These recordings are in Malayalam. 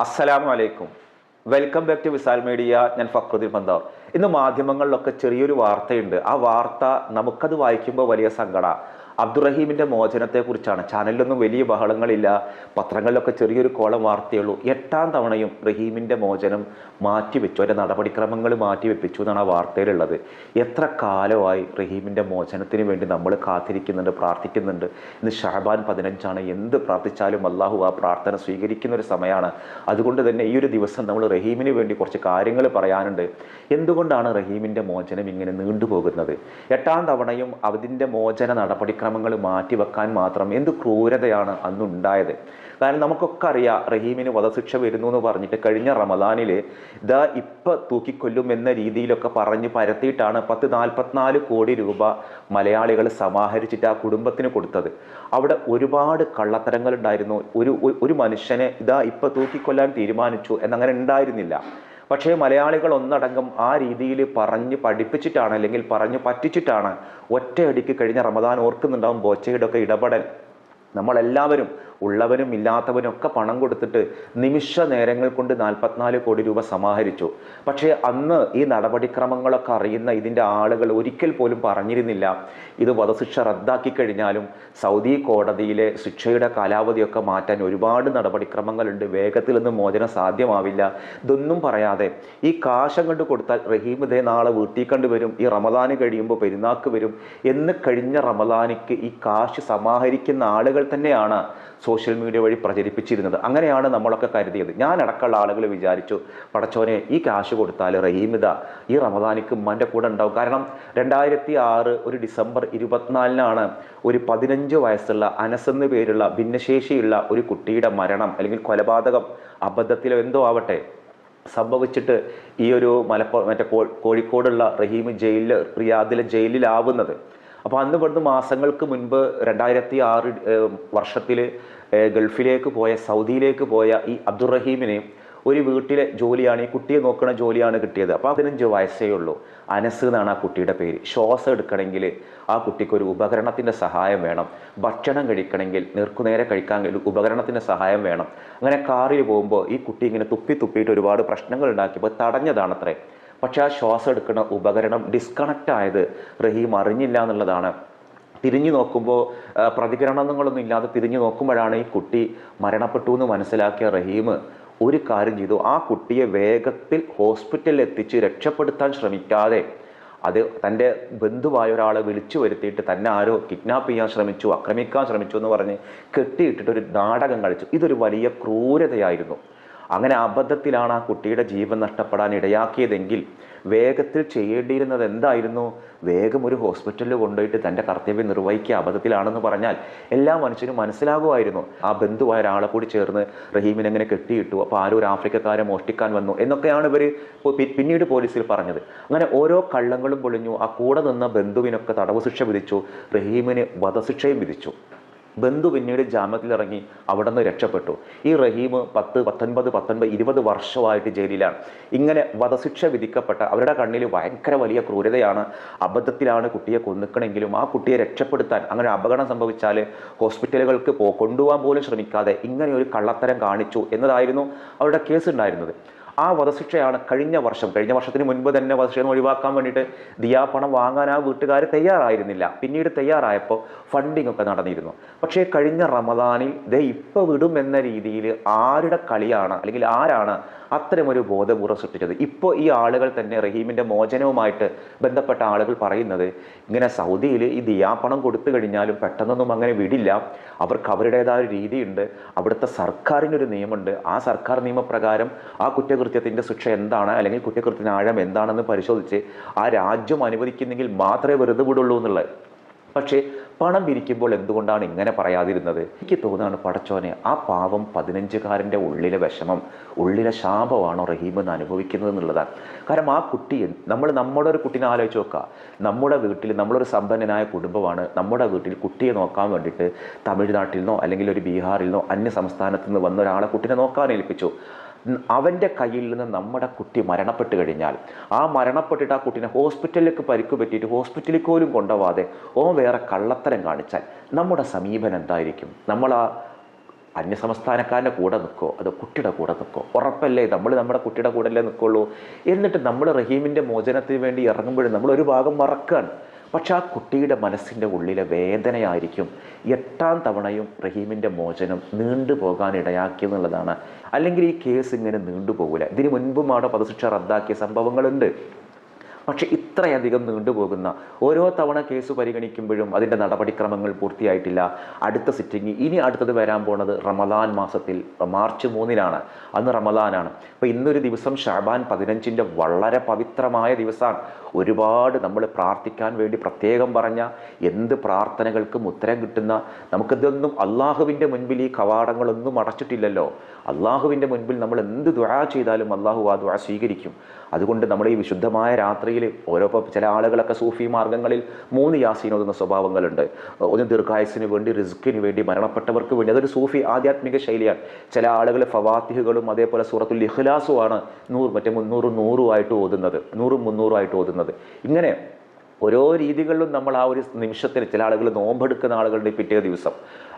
അസ്സലാമു അലൈക്കും. Welcome back to Visal media ഞാൻ ഫക്രുദ്ദീൻ പന്താർ. ഇന്ന് മാധ്യമങ്ങളിലൊക്കെ ചെറിയൊരു വാർത്തയുണ്ട്. ആ വാർത്ത നമുക്കത് വായിക്കുമ്പോൾ വലിയ സങ്കട. അബ്ദുറഹീമിന്റെ മോചനത്തെക്കുറിച്ചാണ്. ചാനലിലൊന്നും വലിയ ബഹളങ്ങളില്ല. പത്രങ്ങളിലൊക്കെ ചെറിയൊരു കോളം വാർത്തയുള്ളൂ. എട്ടാം തവണയും റഹീമിന്റെ മോചനം മാറ്റിവെച്ചു. അതിന്റെ നടപടിക്രമങ്ങൾ മാറ്റിവെപ്പിച്ചു എന്നാണ് ആ വാർത്തയിലുള്ളത്. എത്ര കാലമായി റഹീമിന്റെ മോചനത്തിന് വേണ്ടി നമ്മൾ കാത്തിരിക്കുന്നുണ്ട് പ്രാർത്ഥിക്കുന്നുണ്ട്. ഇന്ന് ഷഹബാൻ പതിനഞ്ചാണ്. എന്ത് പ്രാർത്ഥിച്ചാലും അള്ളാഹു ആ പ്രാർത്ഥന സ്വീകരിക്കുന്ന ഒരു സമയമാണ്. അതുകൊണ്ട് തന്നെ ഈ ഒരു ദിവസം നമ്മൾ റഹീമിന് വേണ്ടി കുറച്ച് കാര്യങ്ങൾ പറയാനുണ്ട്. എന്തുകൊണ്ടാണ് റഹീമിന്റെ മോചനം ഇങ്ങനെ നീണ്ടുപോകുന്നത്? എട്ടാം തവണയും അതിന്റെ മോചന നടപടിക്രമങ്ങൾ മാറ്റിവെക്കാൻ മാത്രം എന്ത് ക്രൂരതയാണ് അന്നുണ്ടായത്? കാരണം നമുക്കൊക്കെ അറിയാം റഹീമിന് വധശിക്ഷ വരുന്നു എന്ന് പറഞ്ഞിട്ട് കഴിഞ്ഞ റമദാനിൽ ദ ഇപ്പം തൂക്കിക്കൊല്ലും എന്ന രീതിയിലൊക്കെ പറഞ്ഞ് പരത്തിയിട്ടാണ് പത്ത് നാൽപ്പത്തിനാല് കോടി രൂപ മലയാളികൾ സമാഹരിച്ചിട്ട് ആ കുടുംബത്തിന് കൊടുത്തത്. അവിടെ ഒരുപാട് കള്ളത്തരങ്ങൾ ഉണ്ടായിരുന്നു. ഒരു- ഒരു മനുഷ്യനെ ഇതാ ഇപ്പം തൂക്കിക്കൊല്ലാൻ തീരുമാനിച്ചു എന്നങ്ങനെ ഉണ്ടായിരുന്നില്ല. പക്ഷേ മലയാളികൾ ഒന്നടങ്കം ആ രീതിയിൽ പറഞ്ഞ് പഠിപ്പിച്ചിട്ടാണ് അല്ലെങ്കിൽ പറഞ്ഞ് പറ്റിച്ചിട്ടാണ് ഒറ്റയടിക്ക് കഴിഞ്ഞ റമദാൻ ഓർക്കുന്നുണ്ടാവും ബോച്ചയുടെ ഒക്കെ ഇടപെടൽ. നമ്മളെല്ലാവരും ഉള്ളവരും ഇല്ലാത്തവരും ഒക്കെ പണം കൊടുത്തിട്ട് നിമിഷ നേരങ്ങൾ കൊണ്ട് നാൽപ്പത്തിനാല് കോടി രൂപ സമാഹരിച്ചു. പക്ഷേ അന്ന് ഈ നടപടിക്രമങ്ങളൊക്കെ അറിയുന്ന ഇതിന്റെ ആളുകൾ ഒരിക്കൽ പോലും പറഞ്ഞിരുന്നില്ല. ഇത് വധശിക്ഷ റദ്ദാക്കി കഴിഞ്ഞാലും സൗദി കോടതിയിലെ ശിക്ഷയുടെ കാലാവധിയൊക്കെ മാറ്റാൻ ഒരുപാട് നടപടിക്രമങ്ങളുണ്ട്. വേഗത്തിൽ നിന്ന് മോചനം സാധ്യമാവില്ല. ഇതൊന്നും പറയാതെ ഈ കാശം കണ്ട് കൊടുത്താൽ റഹീം ഇതേ നാളെ വീട്ടിൽ കണ്ടു വരും. ഈ റമദാന് കഴിയുമ്പോൾ പെരുന്നാക്ക് വരും. എന്ന് കഴിഞ്ഞ റമദാനിക്ക് ഈ കാശ് സമാഹരിക്കുന്ന ആളുകൾ തന്നെയാണ് സോഷ്യൽ മീഡിയ വഴി പ്രചരിപ്പിച്ചിരുന്നത്. അങ്ങനെയാണ് നമ്മളൊക്കെ കരുതിയത്. ഞാൻ അടക്കമുള്ള ആളുകൾ വിചാരിച്ചു പടച്ചോനെ ഈ കാശ് കൊടുത്താൽ റഹീമിത ഈ റമദാനിക്ക് ഉമ്മാന്റെ കൂടെ ഉണ്ടാവും. കാരണം രണ്ടായിരത്തി ആറ് ഒരു ഡിസംബർ ഇരുപത്തിനാലിനാണ് ഒരു പതിനഞ്ച് വയസ്സുള്ള അനസ് എന്ന് പേരുള്ള ഭിന്നശേഷിയുള്ള ഒരു കുട്ടിയുടെ മരണം അല്ലെങ്കിൽ കൊലപാതകം അബദ്ധത്തിലോ എന്തോ ആവട്ടെ സംഭവിച്ചിട്ട് ഈ ഒരു മലപ്പുറം മറ്റേ കോഴിക്കോടുള്ള റഹീം ജയിലിൽ റിയാദിലെ ജയിലിലാവുന്നത്. അപ്പോൾ അന്ന് ഇവിടുന്ന് മാസങ്ങൾക്ക് മുൻപ് രണ്ടായിരത്തി ആറ് വർഷത്തിൽ ഗൾഫിലേക്ക് പോയ സൗദിയിലേക്ക് പോയ ഈ അബ്ദുറഹീമിനെയും ഒരു വീട്ടിലെ ജോലിയാണ് ഈ കുട്ടിയെ നോക്കുന്ന ജോലിയാണ് കിട്ടിയത്. അപ്പോൾ പതിനഞ്ച് വയസ്സേ ഉള്ളൂ. അനസ് എന്നാണ് ആ കുട്ടിയുടെ പേര്. ശ്വാസം എടുക്കണമെങ്കിൽ ആ കുട്ടിക്ക് ഒരു ഉപകരണത്തിന്റെ സഹായം വേണം. ഭക്ഷണം കഴിക്കണമെങ്കിൽ നേർക്കുനേരെ കഴിക്കാൻ ഉപകരണത്തിന്റെ സഹായം വേണം. അങ്ങനെ കാറിൽ പോകുമ്പോൾ ഈ കുട്ടി ഇങ്ങനെ തുപ്പി തുപ്പിയിട്ട് ഒരുപാട് പ്രശ്നങ്ങൾ ഉണ്ടാക്കിയപ്പോൾ തടഞ്ഞതാണത്രേ. പക്ഷേ ആ ശ്വാസം എടുക്കുന്ന ഉപകരണം ഡിസ്കണക്റ്റ് ആയത് റഹീം അറിഞ്ഞില്ല എന്നുള്ളതാണ്. തിരിഞ്ഞു നോക്കുമ്പോൾ പ്രതികരണങ്ങളൊന്നും ഇല്ലാതെ തിരിഞ്ഞു നോക്കുമ്പോഴാണ് ഈ കുട്ടി മരണപ്പെട്ടു എന്ന് മനസ്സിലാക്കിയ റഹീം ഒരു കാര്യം ചെയ്തു. ആ കുട്ടിയെ വേഗത്തിൽ ഹോസ്പിറ്റലിൽ എത്തിച്ച് രക്ഷപ്പെടുത്താൻ ശ്രമിക്കാതെ അത് തന്റെ ബന്ധുവായ ഒരാളെ വിളിച്ചു വരുത്തിയിട്ട് തന്നെ ആരോ കിഡ്നാപ്പ് ചെയ്യാൻ ശ്രമിച്ചു ആക്രമിക്കാൻ ശ്രമിച്ചു എന്ന് പറഞ്ഞ് കെട്ടിയിട്ടിട്ട് ഒരു നാടകം കളിച്ചു. ഇതൊരു വലിയ ക്രൂരതയായിരുന്നു. അങ്ങനെ അബദ്ധത്തിലാണ് ആ കുട്ടിയുടെ ജീവൻ നഷ്ടപ്പെടാൻ ഇടയാക്കിയതെങ്കിൽ വേഗത്തിൽ ചെയ്യേണ്ടിയിരുന്നത് എന്തായിരുന്നു? വേഗം ഒരു ഹോസ്പിറ്റലിൽ കൊണ്ടുപോയിട്ട് തന്റെ കർത്തവ്യം നിർവഹിക്കുക അബദ്ധത്തിലാണെന്ന് പറഞ്ഞാൽ എല്ലാ മനുഷ്യനും മനസ്സിലാകുമായിരുന്നു. ആ ബന്ധുവായ ഒരാളെ കൂടി ചേർന്ന് റഹീമിനെ എങ്ങനെ കെട്ടിയിട്ടു അപ്പോൾ ആരോ ഒരു ആഫ്രിക്കക്കാരെ മോഷ്ടിക്കാൻ വന്നു എന്നൊക്കെയാണ് ഇവർ പിന്നീട് പോലീസിൽ പറഞ്ഞത്. അങ്ങനെ ഓരോ കള്ളങ്ങളും പൊളിഞ്ഞു ആ കൂടെ നിന്ന ബന്ധുവിനൊക്കെ തടവ് ശിക്ഷ വിധിച്ചു റഹീമിന് വധശിക്ഷയും വിധിച്ചു. ബന്ധു പിന്നീട് ജാമ്യത്തിലിറങ്ങി അവിടെ നിന്ന് രക്ഷപ്പെട്ടു. ഈ റഹീം പത്ത് പത്തൊൻപത് പത്തൊൻപത് ഇരുപത് വർഷമായിട്ട് ജയിലിലാണ്. ഇങ്ങനെ വധശിക്ഷ വിധിക്കപ്പെട്ട അവരുടെ കണ്ണിൽ ഭയങ്കര വലിയ ക്രൂരതയാണ്. അബദ്ധത്തിലാണ് കുട്ടിയെ കൊന്നിക്കണമെങ്കിലും ആ കുട്ടിയെ രക്ഷപ്പെടുത്താൻ അങ്ങനെ അപകടം സംഭവിച്ചാൽ ഹോസ്പിറ്റലുകൾക്ക് പോ കൊണ്ടുപോകാൻ പോലും ശ്രമിക്കാതെ ഇങ്ങനെ ഒരു കള്ളത്തരം കാണിച്ചു എന്നതായിരുന്നു അവരുടെ കേസ് ഉണ്ടായിരുന്നത്. ആ വധശിക്ഷയാണ് കഴിഞ്ഞ വർഷം. കഴിഞ്ഞ വർഷത്തിന് മുൻപ് തന്നെ വധശിക്ഷ ഒഴിവാക്കാൻ വേണ്ടിയിട്ട് ദിയാപണം വാങ്ങാൻ ആ വീട്ടുകാർ തയ്യാറായിരുന്നില്ല. പിന്നീട് തയ്യാറായപ്പോൾ ഫണ്ടിംഗ് ഒക്കെ നടന്നിരുന്നു. പക്ഷേ കഴിഞ്ഞ റമദാനിൽ ദേ ഇപ്പോൾ വിടും എന്ന രീതിയിൽ ആരുടെ കളിയാണ് അല്ലെങ്കിൽ ആരാണ് അത്തരമൊരു ബോധപൂർവം സൃഷ്ടിച്ചത് ഇപ്പോൾ ഈ ആളുകൾ തന്നെ റഹീമിന്റെ മോചനവുമായിട്ട് ബന്ധപ്പെട്ട ആളുകൾ പറയുന്നത് ഇങ്ങനെ സൗദിയിൽ ഈ ദിയാപണം കൊടുത്തു കഴിഞ്ഞാലും പെട്ടെന്നൊന്നും അങ്ങനെ വിടില്ല. അവർക്ക് അവരുടേതായ ഒരു രീതിയുണ്ട്. അവിടുത്തെ സർക്കാരിനൊരു നിയമമുണ്ട്. ആ സർക്കാർ നിയമപ്രകാരം ആ കുറ്റകൃത്യത്തിന്റെ ശിക്ഷ എന്താണ്? അല്ലെങ്കിൽ കുറ്റകൃത്യത്തിന് ആഴം എന്താണെന്ന് പരിശോധിച്ച് ആ രാജ്യം അനുവദിക്കുന്നെങ്കിൽ മാത്രമേ വെറുതെ വിടുള്ളൂ എന്നുള്ളത്. പക്ഷേ പണം പിരിക്കുമ്പോൾ എന്തുകൊണ്ടാണ് ഇങ്ങനെ പറയാതിരുന്നത്? എനിക്ക് തോന്നുകയാണ് പടച്ചോനെ ആ പാവം പതിനഞ്ചുകാരന്റെ ഉള്ളിലെ വിഷമം ഉള്ളിലെ ശാപമാണോ റഹീം എന്ന് അനുഭവിക്കുന്നത് എന്നുള്ളതാണ്. കാരണം ആ കുട്ടി നമ്മൾ നമ്മുടെ ഒരു കുട്ടീനെ ആലോചിച്ച് നോക്കുക. നമ്മുടെ വീട്ടിൽ നമ്മളൊരു സമ്പന്നനായ കുടുംബമാണ്. നമ്മുടെ വീട്ടിൽ കുട്ടിയെ നോക്കാൻ വേണ്ടിയിട്ട് തമിഴ്നാട്ടിൽ നിന്നോ അല്ലെങ്കിൽ ഒരു ബീഹാറിൽ നിന്നോ അന്യ സംസ്ഥാനത്തു നിന്ന് വന്ന ഒരാളെ കുട്ടീനെ നോക്കാൻ ഏൽപ്പിച്ചു. അവന്റെ കയ്യിൽ നിന്ന് നമ്മുടെ കുട്ടി മരണപ്പെട്ട് കഴിഞ്ഞാൽ ആ മരണപ്പെട്ടിട്ട് ആ കുട്ടീനെ ഹോസ്പിറ്റലിലേക്ക് പരിക്ക് പറ്റിയിട്ട് ഹോസ്പിറ്റലിൽ പോലും കൊണ്ടുപോവാതെ ഓ വേറെ കള്ളത്തരം കാണിച്ചാൽ നമ്മുടെ സമീപനം എന്തായിരിക്കും? നമ്മൾ ആ അന്യസംസ്ഥാനക്കാരന്റെ കൂടെ നിൽക്കോ? അത് കുട്ടിയുടെ കൂടെ നിൽക്കോ? ഉറപ്പല്ലേ നമ്മൾ നമ്മുടെ കുട്ടിയുടെ കൂടെ അല്ലേ നിൽക്കുള്ളൂ? എന്നിട്ട് നമ്മൾ റഹീമിന്റെ മോചനത്തിന് വേണ്ടി ഇറങ്ങുമ്പോഴും നമ്മൾ ഒരു ഭാഗം മറക്കുകയാണ് പക്ഷെ ആ കുട്ടിയുടെ മനസ്സിന്റെ ഉള്ളിലെ വേദനയായിരിക്കും എട്ടാം തവണയും റഹീമിന്റെ മോചനം നീണ്ടുപോകാൻ എന്നുള്ളതാണ്. അല്ലെങ്കിൽ ഈ കേസ് ഇങ്ങനെ നീണ്ടുപോകില്ല ഇതിന് മുൻപും അവിടെ പദശിക്ഷ റദ്ദാക്കിയ സംഭവങ്ങളുണ്ട്? പക്ഷേ ഇത്രയധികം നീണ്ടുപോകുന്ന ഓരോ തവണ കേസ് പരിഗണിക്കുമ്പോഴും അതിന്റെ നടപടിക്രമങ്ങൾ പൂർത്തിയായിട്ടില്ല. അടുത്ത സിറ്റിംഗ് ഇനി അടുത്തത് വരാൻ പോണത് റമദാൻ മാസത്തിൽ മാർച്ച് മൂന്നിനാണ്. അന്ന് റമദാനാണ്. അപ്പോൾ ഇന്നൊരു ദിവസം ഷാബാൻ പതിനഞ്ചിന്റെ വളരെ പവിത്രമായ ദിവസമാണ്. ഒരുപാട് നമ്മൾ പ്രാർത്ഥിക്കാൻ വേണ്ടി പ്രത്യേകം പറഞ്ഞ എന്ത് പ്രാർത്ഥനകൾക്കും ഉത്തരം കിട്ടുന്ന നമുക്കിതൊന്നും അള്ളാഹുവിന്റെ മുൻപിൽ ഈ കവാടങ്ങളൊന്നും അടച്ചിട്ടില്ലല്ലോ. അള്ളാഹുവിന്റെ മുൻപിൽ നമ്മൾ എന്ത് ദുആ ചെയ്താലും അള്ളാഹു ആ ദുആ സ്വീകരിക്കും. അതുകൊണ്ട് നമ്മൾ ഈ വിശുദ്ധമായ രാത്രിയിൽ ഓരോ ചില ആളുകളൊക്കെ സൂഫി മാർഗങ്ങളിൽ മൂന്ന് യാസീൻ ഓതുന്ന സ്വഭാവങ്ങളുണ്ട്. ഒന്ന് ദീർഘായുസിന് വേണ്ടി റിസ്ക്കിന് വേണ്ടി മരണപ്പെട്ടവർക്ക് വേണ്ടി. അതൊരു സൂഫി ആധ്യാത്മിക ശൈലിയാണ്. ചില ആളുകൾ ഫവാത്തിഹുകളും അതേപോലെ സൂറത്തുൽ ഇഖ്ലാസുമാണ് നൂറ് മറ്റേ മുന്നൂറ് നൂറുമായിട്ട് ഓതുന്നത്. നൂറും മുന്നൂറുമായിട്ട് ഓതുന്നത്. ഇങ്ങനെ ഓരോ രീതികളിലും നമ്മൾ ആ ഒരു നിമിഷത്തിൽ ചില ആളുകൾ നോമ്പെടുക്കുന്ന ആളുകളുടെ പിറ്റേ ദിവസം.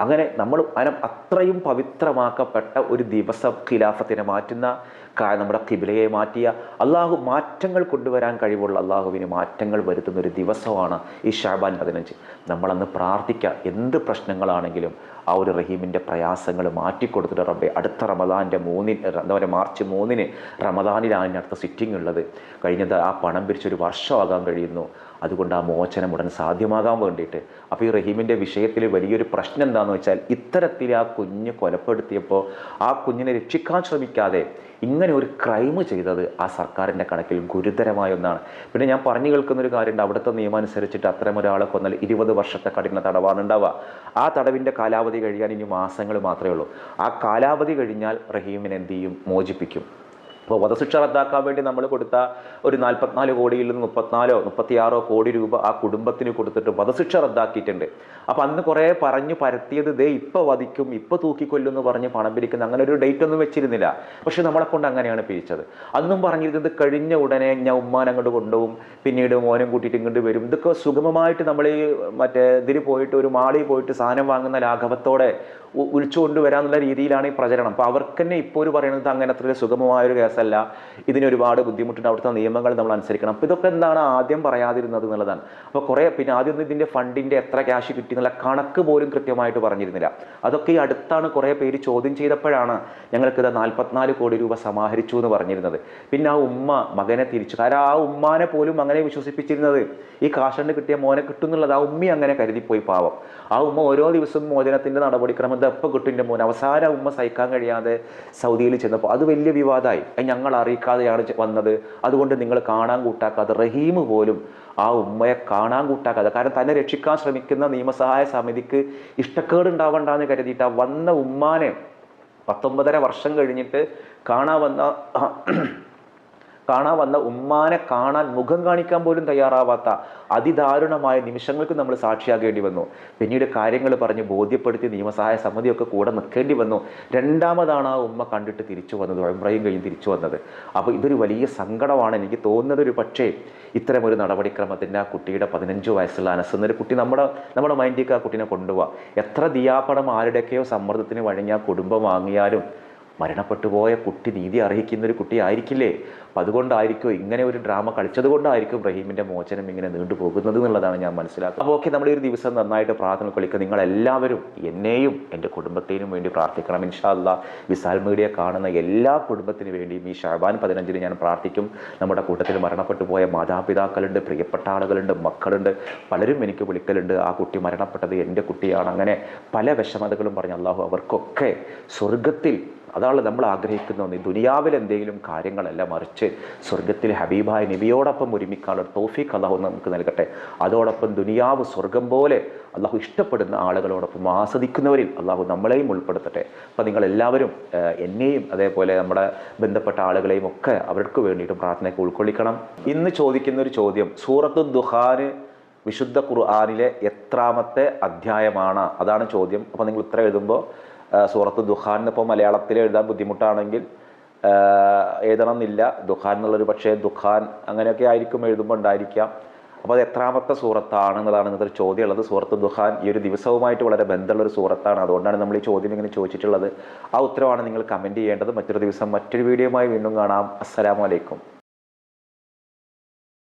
അങ്ങനെ നമ്മൾ അനം അത്രയും പവിത്രമാക്കപ്പെട്ട ഒരു ദിവസം ഖിലാഫത്തിനെ മാറ്റുന്ന നമ്മുടെ കിബിലയെ മാറ്റിയ അള്ളാഹു മാറ്റങ്ങൾ കൊണ്ടുവരാൻ കഴിവുള്ള അള്ളാഹുവിന് മാറ്റങ്ങൾ വരുത്തുന്ന ഒരു ദിവസമാണ് ഈ ഷാബാൻ പതിനഞ്ച്. നമ്മളന്ന് പ്രാർത്ഥിക്കുക എന്ത് പ്രശ്നങ്ങളാണെങ്കിലും ആ ഒരു റഹീമിന്റെ പ്രയാസങ്ങൾ മാറ്റിക്കൊടുത്തിട്ട് റബ്ബെ അടുത്ത റമദാന്റെ മൂന്നിന് എന്താ പറയുക മാർച്ച് മൂന്നിന് റമദാനിലാണ് അടുത്ത സിറ്റിംഗ് ഉള്ളത്. കഴിഞ്ഞത് ആ പണം പിരിച്ചൊരു വർഷമാകാൻ കഴിയുന്നു. അതുകൊണ്ട് ആ മോചനം ഉടൻ സാധ്യമാകാൻ വേണ്ടിയിട്ട്. അപ്പോൾ ഈ റഹീമിന്റെ വിഷയത്തിൽ വലിയൊരു പ്രശ്നം എന്താണെന്ന് വെച്ചാൽ ഇത്തരത്തിൽ ആ കുഞ്ഞ് കൊലപ്പെടുത്തിയപ്പോൾ ആ കുഞ്ഞിനെ രക്ഷിക്കാൻ ശ്രമിക്കാതെ ഇങ്ങനെ ഒരു ക്രൈം ചെയ്തത് ആ സർക്കാരിന്റെ കണക്കിൽ ഗുരുതരമായ ഒന്നാണ്. പിന്നെ ഞാൻ പറഞ്ഞു കേൾക്കുന്ന ഒരു കാര്യമുണ്ട്. അവിടുത്തെ നിയമം അനുസരിച്ചിട്ട് അത്തരം ഒരാളെ കൊന്നാൽ ഇരുപത് വർഷത്തെ കഠിന തടവാണ് ഉണ്ടാവുക. ആ തടവിന്റെ കാലാവധി കഴിയാൻ ഇനി മാസങ്ങൾ മാത്രമേ ഉള്ളൂ. ആ കാലാവധി കഴിഞ്ഞാൽ റഹീമിനെ എന്ത് ചെയ്യും? മോചിപ്പിക്കും. അപ്പോൾ വധശിക്ഷ റദ്ദാക്കാൻ വേണ്ടി നമ്മൾ കൊടുത്ത ഒരു നാൽപ്പത്തിനാല് കോടിയിൽ നിന്ന് മുപ്പത്തിനാലോ മുപ്പത്തിയാറോ കോടി രൂപ ആ കുടുംബത്തിന് കൊടുത്തിട്ട് വധശിക്ഷ റദ്ദാക്കിയിട്ടുണ്ട്. അപ്പോൾ അന്ന് കുറേ പറഞ്ഞു പരത്തിയത് ദേ ഇപ്പോൾ വധിക്കും ഇപ്പോൾ തൂക്കിക്കൊല്ലും എന്ന് പറഞ്ഞ് പണം പിരിക്കുന്ന അങ്ങനെ ഒരു ഡേറ്റ് ഒന്നും വെച്ചിരുന്നില്ല. പക്ഷെ നമ്മളെ കൊണ്ട് അങ്ങനെയാണ് പിരിച്ചത്. അന്നും പറഞ്ഞിരുന്നത് കഴിഞ്ഞ ഉടനെ ഞാൻ ഉമ്മാൻ അങ്ങോട്ട് കൊണ്ടുപോകും പിന്നീട് മോനും കൂട്ടിയിട്ട് ഇങ്ങോട്ട് വരും. ഇതൊക്കെ സുഗമമായിട്ട് നമ്മൾ ഈ മറ്റേ ഇതിൽ പോയിട്ട് ഒരു മാളിൽ പോയിട്ട് സാധനം വാങ്ങുന്ന ലാഘവത്തോടെ ഉ- വിളിച്ചു രീതിയിലാണ് ഈ പ്രചരണം. അപ്പോൾ അവർക്ക് തന്നെ ഇപ്പോൾ ഒരു പറയുന്നത് അങ്ങനെ അത്ര സുഗമമായൊരു കേസല്ല ഇതിന് ഒരുപാട് ബുദ്ധിമുട്ടുണ്ട്. അവിടുത്തെ നിയമങ്ങൾ നമ്മൾ അനുസരിക്കണം. അപ്പോൾ ഇതൊക്കെ എന്താണ് ആദ്യം പറയാതിരുന്നത് എന്നുള്ളതാണ്. അപ്പോൾ കുറേ പിന്നെ ആദ്യം ഇതിന്റെ ഫണ്ടിന്റെ എത്ര ക്യാഷ് കിട്ടി എന്നുള്ള കണക്ക് പോലും കൃത്യമായിട്ട് പറഞ്ഞിരുന്നില്ല. അതൊക്കെ ഈ അടുത്താണ് കുറേ പേര് ചോദ്യം ചെയ്തപ്പോഴാണ് ഞങ്ങൾക്കിത് നാൽപ്പത്തിനാല് കോടി രൂപ സമാഹരിച്ചു എന്ന് പറഞ്ഞിരുന്നത്. പിന്നെ ആ ഉമ്മ മകനെ തിരിച്ചു. കാരണം ആ ഉമ്മാനെ പോലും അങ്ങനെ വിശ്വസിപ്പിച്ചിരുന്നത് ഈ കാശണ്ട് കിട്ടിയ മോനെ കിട്ടും എന്നുള്ളത് ആ ഉമ്മി അങ്ങനെ കരുതിപ്പോയി പാവം. ആ ഉമ്മ ഓരോ ദിവസവും മോചനത്തിന്റെ നടപടിക്രമം ഇത് എപ്പോൾ കിട്ടും എന്റെ മോൻ. അവസാനം ഉമ്മ സഹിക്കാൻ കഴിയാതെ സൗദിയിൽ ചെന്നപ്പോൾ അത് വലിയ വിവാദമായി. ഞങ്ങൾ അറിയിക്കാതെയാണ് വന്നത്. അതുകൊണ്ട് നിങ്ങൾ കാണാൻ കൂട്ടാക്കാതെ റഹീം പോലും ആ ഉമ്മയെ കാണാൻ കൂട്ടാക്കാതെ കാരണം തന്നെ രക്ഷിക്കാൻ ശ്രമിക്കുന്ന നിയമസഹായ സമിതിക്ക് ഇഷ്ടക്കേട് ഉണ്ടാവണ്ടെന്ന് കരുതിയിട്ട് ആ വന്ന ഉമ്മാനെ പത്തൊമ്പതര വർഷം കഴിഞ്ഞിട്ട് കാണാൻ വന്ന കാണാൻ വന്ന ഉമ്മാനെ കാണാൻ മുഖം കാണിക്കാൻ പോലും തയ്യാറാവാത്ത അതിദാരുണമായ നിമിഷങ്ങൾക്ക് നമ്മൾ സാക്ഷിയാകേണ്ടി വന്നു. പിന്നീട് കാര്യങ്ങൾ പറഞ്ഞ് ബോധ്യപ്പെടുത്തി നിയമസഹായ സമിതിയൊക്കെ കൂടെ നിൽക്കേണ്ടി വന്നു. രണ്ടാമതാണ് ആ ഉമ്മ കണ്ടിട്ട് തിരിച്ചു വന്നത് ഉംറയും കഴിഞ്ഞ് തിരിച്ചു വന്നത്. അപ്പോൾ ഇതൊരു വലിയ സങ്കടമാണ്. എനിക്ക് തോന്നുന്നത് ഒരു പക്ഷേ ഇത്തരമൊരു നടപടിക്രമത്തിന്റെ ആ കുട്ടിയുടെ പതിനഞ്ച് വയസ്സുള്ള അനസ് എന്നൊരു കുട്ടി നമ്മുടെ നമ്മുടെ മൈൻഡിലേക്ക് ആ കുട്ടീനെ കൊണ്ടുപോകാം എത്ര ദിയാപടം ആരുടെയൊക്കെയോ സമ്മർദ്ദത്തിന് വഴങ്ങി ആ കുടുംബം വാങ്ങിയാലും മരണപ്പെട്ടു പോയ കുട്ടി നീതി അർഹിക്കുന്ന ഒരു കുട്ടി ആയിരിക്കില്ലേ? അപ്പം അതുകൊണ്ടായിരിക്കും ഇങ്ങനെ ഒരു ഡ്രാമ കളിച്ചത് കൊണ്ടായിരിക്കും റഹീമിന്റെ മോചനം ഇങ്ങനെ നീണ്ടു പോകുന്നത് എന്നുള്ളതാണ് ഞാൻ മനസ്സിലാക്കുക അപ്പോൾ ഓക്കെ നമ്മുടെ ഒരു ദിവസം നന്നായിട്ട് പ്രാർത്ഥന കളിക്കുക നിങ്ങളെല്ലാവരും എന്നെയും എന്റെ കുടുംബത്തിനും വേണ്ടി പ്രാർത്ഥിക്കണം. ഇൻഷാ അല്ലാ വിസാൽ മീഡിയ കാണുന്ന എല്ലാ കുടുംബത്തിനു വേണ്ടിയും ഈ ഷാബാൻ പതിനഞ്ചിന് ഞാൻ പ്രാർത്ഥിക്കും. നമ്മുടെ കൂട്ടത്തിൽ മരണപ്പെട്ടു പോയ മാതാപിതാക്കളുണ്ട് പ്രിയപ്പെട്ട ആളുകളുണ്ട് മക്കളുണ്ട് പലരും എനിക്ക് വിളിക്കലുണ്ട്. ആ കുട്ടി മരണപ്പെട്ടത് എന്റെ കുട്ടിയാണ്. അങ്ങനെ പല വിഷമതകളും പറഞ്ഞ അള്ളാഹു അവർക്കൊക്കെ സ്വർഗത്തിൽ അതാണ് നമ്മൾ ആഗ്രഹിക്കുന്ന ഒന്ന്. ദുനിയാവിൽ എന്തെങ്കിലും കാര്യങ്ങളല്ല മറിച്ച് സ്വർഗത്തിൽ ഹബീബായ നബിയോടൊപ്പം ഒരുമിക്കാനുള്ള തോഫീഖ് അള്ളാഹു നമുക്ക് നൽകട്ടെ. അതോടൊപ്പം ദുനിയാവ് സ്വർഗം പോലെ അള്ളാഹു ഇഷ്ടപ്പെടുന്ന ആളുകളോടൊപ്പം ആസ്വദിക്കുന്നവരിൽ അള്ളാഹു നമ്മളെയും ഉൾപ്പെടുത്തട്ടെ. അപ്പോൾ നിങ്ങളെല്ലാവരും എന്നെയും അതേപോലെ നമ്മുടെ ബന്ധപ്പെട്ട ആളുകളെയും ഒക്കെ അവർക്ക് വേണ്ടിയിട്ട് പ്രാർത്ഥനയ്ക്ക് ഉൾക്കൊള്ളിക്കണം. ഇന്ന് ചോദിക്കുന്ന ഒരു ചോദ്യം സൂറത്തു ദുഹാന് വിശുദ്ധ ഖുർആാനിലെ എത്രാമത്തെ അധ്യായമാണ്? അതാണ് ചോദ്യം. അപ്പോൾ നിങ്ങൾ ഉത്തരം എഴുതുമ്പോൾ സൂറത്ത് ദുഹാൻ ഇപ്പോൾ മലയാളത്തിൽ എഴുതാൻ ബുദ്ധിമുട്ടാണെങ്കിൽ എഴുതണം എന്നില്ല ദുഹാൻ എന്നുള്ളൊരു പക്ഷേ ദുഖാൻ അങ്ങനെയൊക്കെ ആയിരിക്കും എഴുതുമ്പോൾ ഉണ്ടായിരിക്കാം. അപ്പോൾ അത് എത്രാമത്തെ സൂറത്താണ് എന്നുള്ളതാണ് ഇന്നത്തെ ചോദ്യം ഉള്ളത് സൂറത്ത് ദുഹാൻ ഈ ഒരു ദിവസവുമായിട്ട് വളരെ ബന്ധമുള്ള ഒരു സൂറത്താണ്. അതുകൊണ്ടാണ് നമ്മൾ ഈ ചോദ്യം ഇങ്ങനെ ചോദിച്ചിട്ടുള്ളത്. ആ ഉത്തരവാണ് നിങ്ങൾ കമന്റ് ചെയ്യേണ്ടത്. മറ്റൊരു ദിവസം മറ്റൊരു വീഡിയോയുമായി വീണ്ടും കാണാം. അസ്സലാമു അലൈക്കും.